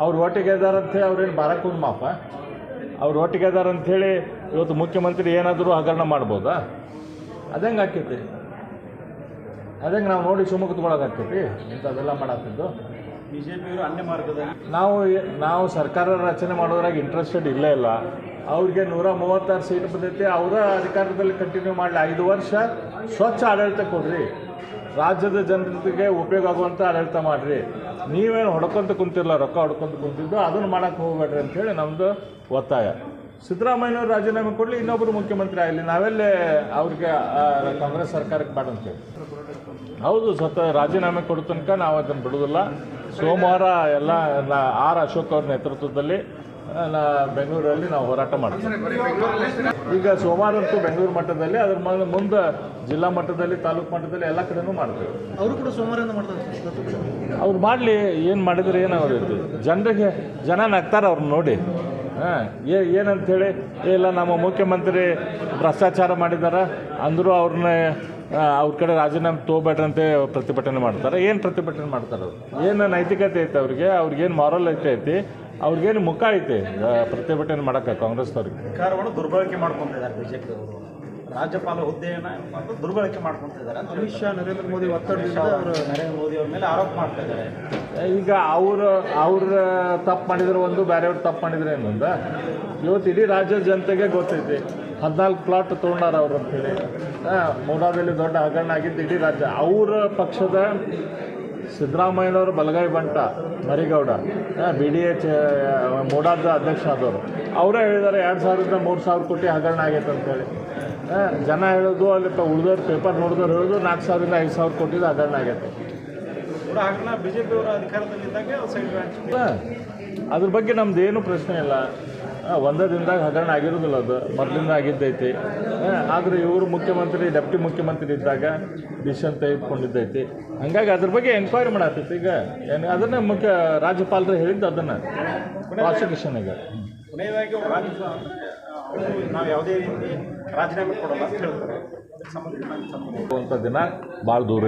ಅವ್ರು ಒಟ್ಟಿಗೆ ಇದ್ದಾರೆ ಅಂಥೇಳಿ ಅವ್ರೇನು ಬಾರಕ್ಕೆ ಮಾಪ. ಅವ್ರು ಒಟ್ಟಿಗೆ ಇದ್ದಾರಂಥೇಳಿ ಇವತ್ತು ಮುಖ್ಯಮಂತ್ರಿ ಏನಾದರೂ ಹಗರಣ ಮಾಡ್ಬೋದಾ? ಅದಂಗೆ ಆಕೈತಿ. ಅದಂಗೆ ನಾವು ನೋಡಿ ಕುತ್ಕೊಳಕ್ಕೆ ಆಕೈತಿ. ಇಂಥವೆಲ್ಲ ಮಾಡತ್ತಿದ್ದು ಪಿಯವರು ಅನ್ಯ ಮಾರ್ಗದಲ್ಲಿ. ನಾವು ನಾವು ಸರ್ಕಾರ ರಚನೆ ಮಾಡೋದ್ರಾಗ ಇಂಟ್ರೆಸ್ಟೆಡ್ ಇಲ್ಲೇ ಇಲ್ಲ. ಅವ್ರಿಗೆ ನೂರ ಮೂವತ್ತಾರು ಸೀಟ್ ಬಂದೈತಿ. ಅವರ ಅಧಿಕಾರದಲ್ಲಿ ಕಂಟಿನ್ಯೂ ಮಾಡಲಿ. ಐದು ವರ್ಷ ಸ್ವಚ್ಛ ಆಡಳಿತ ಕೊಡ್ರಿ. ರಾಜ್ಯದ ಜನತೆಗೆ ಉಪಯೋಗ ಆಗುವಂಥ ಆಡಳಿತ ಮಾಡಿರಿ. ನೀವೇನು ಹೊಡ್ಕೊಂತ ಕುಂತಿರಲ್ಲ ರೊಕ್ಕ ಹೊಡ್ಕೊಂತ ಕುಂತಿದ್ದು ಅದನ್ನು ಮಾಡೋಕ್ಕೆ ಹೋಗಬೇಡ್ರಿ ಅಂಥೇಳಿ ನಮ್ಮದು ಒತ್ತಾಯ. ಸಿದ್ದರಾಮಯ್ಯನವ್ರು ರಾಜೀನಾಮೆ ಕೊಡಲಿ ಇನ್ನೊಬ್ಬರು ಮುಖ್ಯಮಂತ್ರಿ ಆಗಲಿ. ನಾವೆಲ್ಲೇ ಅವ್ರಿಗೆ ಕಾಂಗ್ರೆಸ್ ಸರ್ಕಾರಕ್ಕೆ ಮಾಡಂತೇಳಿ ಹೌದು, ಸ್ವತಃ ರಾಜೀನಾಮೆ ಕೊಡೋ ತನಕ ನಾವು ಅದನ್ನು ಬಿಡೋದಿಲ್ಲ. ಸೋಮವಾರ ಎಲ್ಲ ನಾ- ಆರ್ ಅಶೋಕ್ ಅವ್ರ ನೇತೃತ್ವದಲ್ಲಿ ಬೆಂಗಳೂರಲ್ಲಿ ನಾವು ಹೋರಾಟ ಮಾಡ್ತೀವಿ. ಈಗ ಸೋಮವಾರ ಅಂತೂ ಬೆಂಗಳೂರು ಮಟ್ಟದಲ್ಲಿ ಅದ್ರ ಮುಂದೆ ಜಿಲ್ಲಾ ಮಟ್ಟದಲ್ಲಿ ತಾಲೂಕು ಮಟ್ಟದಲ್ಲಿ ಎಲ್ಲ ಕಡೆನೂ ಮಾಡ್ತೀವಿ. ಅವರು ಕೂಡ ಸೋಮವಾರ ಮಾಡ್ತಾರೆ. ಅವ್ರು ಮಾಡಲಿ ಏನು ಮಾಡಿದ್ರೆ ಇರ್ತದೆ ಜನರಿಗೆ ಜನ ನಗ್ತಾರೆ ಅವ್ರನ್ನ ನೋಡಿ. ಹಾಂ ಏ ಹೇಳಿ ಇಲ್ಲ ನಮ್ಮ ಮುಖ್ಯಮಂತ್ರಿ ಭ್ರಷ್ಟಾಚಾರ ಮಾಡಿದ್ದಾರೆ ಅಂದರೂ ಅವ್ರನ್ನ ಅವ್ರ ಕಡೆ ರಾಜೀನಾಮೆ ತೊಗೋಬೇಡ್ರಂತೆ ಅಂತ ಪ್ರತಿಭಟನೆ ಮಾಡ್ತಾರೆ. ಏನು ಪ್ರತಿಭಟನೆ ಮಾಡ್ತಾರೆ ಅವ್ರು? ಏನು ನೈತಿಕತೆ ಐತೆ ಅವ್ರಿಗೆ? ಅವ್ರಿಗೇನು ಮಾರಲ್ ಐತೆ ಐತಿ? ಅವ್ರಿಗೇನು ಮುಖ ಐತೆ? ಪ್ರತಿಭಟನೆ ಮಾಡೋಕ್ಕೆ ಕಾಂಗ್ರೆಸ್ದವ್ರಿಗೆ ಸರ್ಕಾರವನ್ನು ದುರ್ಬಳಕೆ ಮಾಡ್ಕೊತಿದ್ದಾರೆ ಬಿಜೆಪಿ ಅವರು ರಾಜ್ಯಪಾಲ ಹುದ್ದೆಯನ್ನು ದುರ್ಬಳಕೆ ಮಾಡ್ಕೊತಿದ್ದಾರೆ ಅಮಿತ್ ಶಾ ನರೇಂದ್ರ ಮೋದಿ ಒತ್ತಡದಿಂದ ಅವರು ನರೇಂದ್ರ ಮೋದಿ ಅವ್ರ ಮೇಲೆ ಆರೋಪ ಮಾಡ್ತಾ ಇದ್ದಾರೆ ಈಗ ಅವರು ಅವ್ರ ತಪ್ಪು ಮಾಡಿದ್ರೆ ಒಂದು ಬೇರೆಯವ್ರು ತಪ್ಪು ಮಾಡಿದ್ರೆ ಅಂತ ಇವತ್ತು ಇಡೀ ರಾಜ್ಯದ ಜನತೆಗೆ ಗೊತ್ತೈತಿ. ಹದಿನಾಲ್ಕು ಪ್ಲಾಟ್ ತೊಗೊಂಡಾರ ಅವ್ರು ಅಂತೇಳಿ ಹಾಂ ಮೂಡಾದಲ್ಲಿ ದೊಡ್ಡ ಹಗರಣ ಆಗಿದ್ದು ಇಡೀ ರಾಜ್ಯ. ಅವರ ಪಕ್ಷದ ಸಿದ್ದರಾಮಯ್ಯನವರು ಬಲಗೈ ಬಂಟ ಮರಿಗೌಡ. ಬಿ ಡಿ ಎಚ್ ಮೂಡಾದ ಅಧ್ಯಕ್ಷ ಆದವರು. ಅವರೇ ಹೇಳಿದ್ದಾರೆ ಎರಡು ಸಾವಿರದಿಂದ ಮೂರು ಸಾವಿರ ಕೋಟಿ ಹಗರಣ ಆಗೈತೆ ಅಂತೇಳಿ ಜನ ಹೇಳೋದು ಅಲ್ಲಿ ಉಳಿದವ್ರು ಪೇಪರ್ ನೋಡಿದವ್ರು ಹೇಳೋದು ನಾಲ್ಕು ಸಾವಿರದಿಂದ ಐದು ಸಾವಿರ ಕೋಟಿದು ಹಗರಣ ಆಗೈತೆ. ಅದ್ರ ಬಗ್ಗೆ ನಮ್ದು ಏನು ಪ್ರಶ್ನೆ ಇಲ್ಲ. ಒಂದೇ ದಿನದಾಗ ಹಗರಣ ಆಗಿರೋದಿಲ್ಲ ಅದು. ಮೊದಲಿಂದ ಆಗಿದ್ದೈತಿ. ಆದರೆ ಇವರು ಮುಖ್ಯಮಂತ್ರಿ ಡೆಪ್ಟಿ ಮುಖ್ಯಮಂತ್ರಿ ಇದ್ದಾಗ ಡಿಸಿಷನ್ ತೆಗೆದುಕೊಂಡಿದ್ದೈತಿ. ಹಂಗಾಗಿ ಅದ್ರ ಬಗ್ಗೆ ಎನ್ಕ್ವೈರಿ ಮಾಡತ್ತೈತಿ ಈಗ ಏನು ಅದನ್ನ ಮುಖ್ಯ ರಾಜ್ಯಪಾಲರು ಹೇಳಿದ್ದು ಅದನ್ನು. ಪ್ರಾಸಿಕ್ಯೂಷನ್ ಈಗ. ನಾವು ಯಾವುದೇ ರೀತಿ ರಾಜೀನಾಮೆ ಕೊಡಲ್ಲ ಅಂತ ಹೇಳ್ತಾರೆ. ದಿನ ಭಾಳ ದೂರ